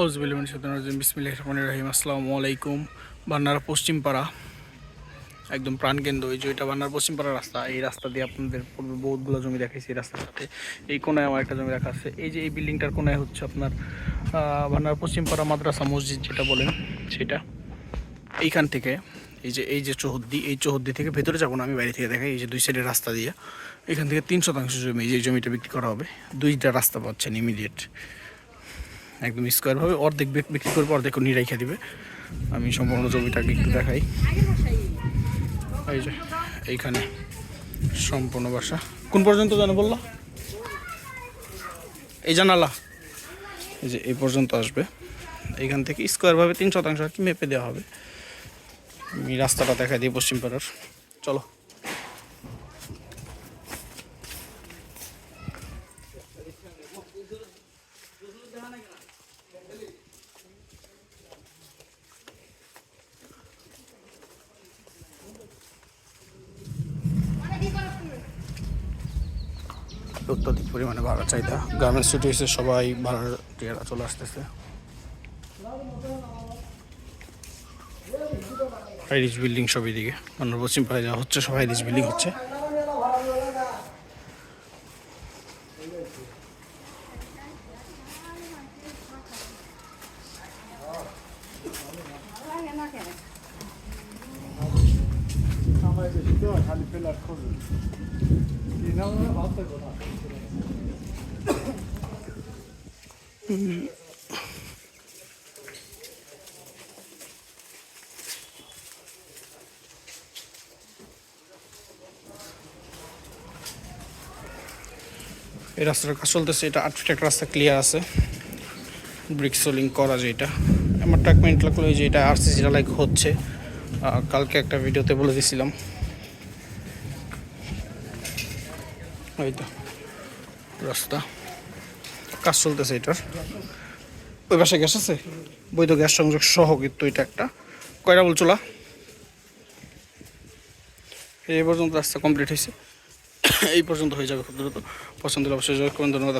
বিসমিল্লাহ রহমান রহিম। আসসালামু আলাইকুম। বান্নারা পশ্চিম পাড়া একদম প্রাণকেন্দ্র, এই যে এটা বান্নার পশ্চিম পাড়া রাস্তা, এই রাস্তা দিয়ে আপনাদের পূর্বে বহুতগুলো জমি দেখাইছি এই রাস্তার সাথে। এই কোনায় আমার একটা জমি রাখা আছে। এই যে এই বিল্ডিংটার কোনায় হচ্ছে আপনার বান্নার পশ্চিম পাড়া মাদ্রাসা মসজিদ যেটা বলেন সেটা। এইখান থেকে, এই যে এই যে চৌহদ্দি, এই চৌহদ্দি থেকে ভেতরে যাব না, আমি বাইরে থেকে দেখাই, এই যে দুই সাইডের রাস্তা দিয়ে। এখান থেকে তিন শতাংশ জমি, এই জমিটা বিক্রি করা হবে। দুইটা রাস্তা পাচ্ছেন ইমিডিয়েট একদম স্কোয়ারভাবে অর্ধেক বিক্রি করব, অর্ধেক উনি রেখে দিবে। আমি সম্পূর্ণ জমিটাকে একটু দেখাই। এই যে, এইখানে সম্পূর্ণ বাসা। কোন পর্যন্ত জানো বলল? এই জানালা। এই যে, এই পর্যন্ত আসবে। এইখান থেকে স্কোয়ারভাবে তিন শতাংশ আর কি মেপে দেওয়া হবে। আমি রাস্তাটা দেখাই দিই পশ্চিম পাড়ার। চলো। অত্যধিক পরিমাণে ভাড়া চাহিদা। গ্রামের ছুটি হয়েছে সবাই ভাড়ার টিয়ারা চলে আসতেছে। হাইরিচ বিল্ডিং সব এদিকে। মানে পশ্চিম পাড়ায় যা হচ্ছে সব হাইরিচ বিল্ডিং হচ্ছে। এই রাস্তার কাজ চলতেছে, এটা আট ফিট রাস্তা ক্লিয়ার আছে। ব্রিক সোলিং করা যেটা আমার ট্রাকমেন্ট লাগল যে এটা আরসিসিটা লাইক হচ্ছে। কালকে একটা ভিডিওতে বলে দিয়েছিলাম ওই তো, রাস্তা। কাজ চলতেছে এটার। ওই পাশে গ্যাস আছে? বৈধ গ্যাস সংযোগ সহ কিন্তু এটা একটা। কয়টা বল এই পর্যন্ত রাস্তা কমপ্লিট হয়েছে। এই পর্যন্ত হয়ে যাবে খুব দ্রুত। পছন্দ অবশ্যই যোগাযোগ করুন। ধন্যবাদ